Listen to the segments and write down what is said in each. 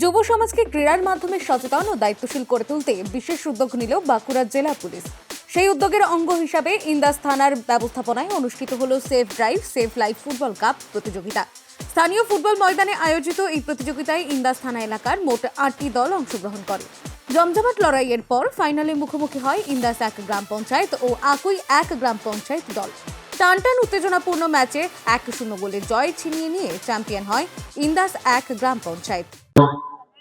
যুব সমাজকে ক্রীড়ার মাধ্যমে সচেতন ও দায়িত্বশীল করে তুলতে বিশেষ উদ্যোগ নিল বাঁকুড়া জেলা পুলিশ। সেই উদ্যোগের অঙ্গ হিসাবে ইন্দাস থানার ব্যবস্থাপনায় অনুষ্ঠিত হল safe drive, safe life football cup প্রতিযোগিতা। স্থানীয় ফুটবল ময়দানে আয়োজিত এই প্রতিযোগিতায় ইন্দাস থানা এলাকার মোট আটটি দল অংশগ্রহণ করে। জমজমাট লড়াইয়ের পর ফাইনালে মুখোমুখি হয় ইন্দাস এক গ্রাম পঞ্চায়েত ও আকুই এক গ্রাম পঞ্চায়েত দল। টানটান উত্তেজনাপূর্ণ ম্যাচে এক শূন্য গোলের জয় ছিনিয়ে নিয়ে চ্যাম্পিয়ন হয় ইন্দাস এক গ্রাম পঞ্চায়েত।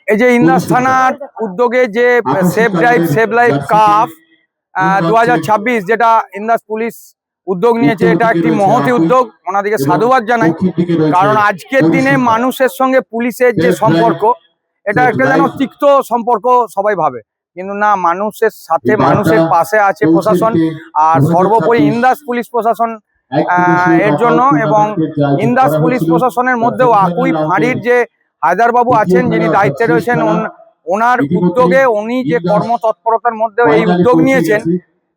এই যে ইন্দাস থানার উদ্যোগে যে save drive save life cup দু যেটা ইন্দাস পুলিশ উদ্যোগ নিয়েছে এটা একটি মহতি উদ্যোগ। ওনাদেরকে সাধুবাদ জানাই কারণ আজকের দিনে মানুষের সঙ্গে পুলিশের যে সম্পর্ক এটা একটা যেন তিক্ত সম্পর্ক সবাই ভাবে। কিন্তু না মানুষের সাথে মানুষের পাশে আছে প্রশাসন আর সর্বোপরি ইন্দাস পুলিশ প্রশাসন এর জন্য এবং ইন্দাস পুলিশ প্রশাসনের মধ্যেও আকুই ফাঁড়ির যে হায়দারবাবু আছেন যিনি দায়িত্বে রয়েছেন ওন- ওনার উদ্যোগে উনি যে কর্মতৎপরতার মধ্যে এই উদ্যোগ নিয়েছেন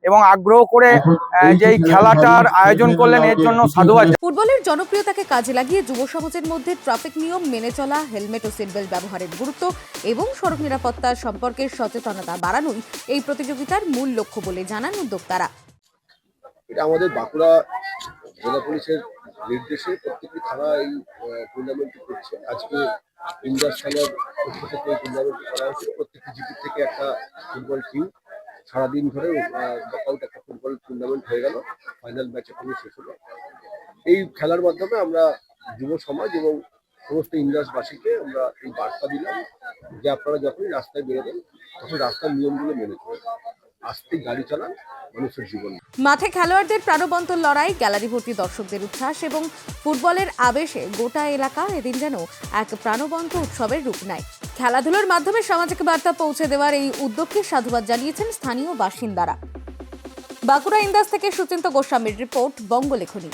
এবং আগ্রহ করে আহ, যে খেলাটার আয়োজন করলেন এর জন্য সাধুবাদ ফুটবলের জনপ্রিয়তাকে কাজে লাগিয়ে যুব সমাজের মধ্যে ট্রাফিক নিয়ম মেনে চলা হেলমেট ও সিটবেল্ট ব্যবহারের গুরুত্ব এবং সড়ক নিরাপত্তা সম্পর্কে সচেতনতা বাড়ানোই এই প্রতিযোগিতার মূল লক্ষ্য বলে জানান উদ্যোক্তারা। এটা আমাদের বাঁকুড়া জেলা পুলিশের নির্দেশে থানা এই টুর্নামেন্টটি করছে। আজকে ইন্ডাস থানার পক্ষ থেকে এই করা হচ্ছে প্রত্যেকটি জিপি থেকে একটা ফুটবল টিম সারাদিন ধরে নকআউট একটা ফুটবল টুর্নামেন্ট হয়ে গেল। ফাইনাল ম্যাচে কোনো শেষ হলো। এই খেলার মাধ্যমে আমরা যুব সমাজ এবং সমস্ত ইন্ডাসবাসীকে আমরা এই বার্তা দিলাম যে আপনারা যখনই রাস্তায় বেরোবেন, তখন রাস্তার নিয়মগুলো মেনে চলবেন আস্তে গাড়ি চালান মানুষের জীবন। মাঠে খেলোয়াড়দের প্রাণবন্ত লড়াই, গ্যালারি ভর্তি দর্শকদের উচ্ছ্বাস এবং ফুটবলের আবেশে গোটা এলাকা এদিন যেন এক প্রাণবন্ত উৎসবের রূপ নেয়। খেলাধুলোর মাধ্যমে সামাজিক বার্তা পৌঁছে দেওয়ার এই উদ্যোগকে সাধুবাদ জানিয়েছেন স্থানীয় বাসিন্দারা। বাঁকুড়া ইন্দাস থেকে সুচিন্ত গোস্বামীর রিপোর্ট, বঙ্গলেখনী।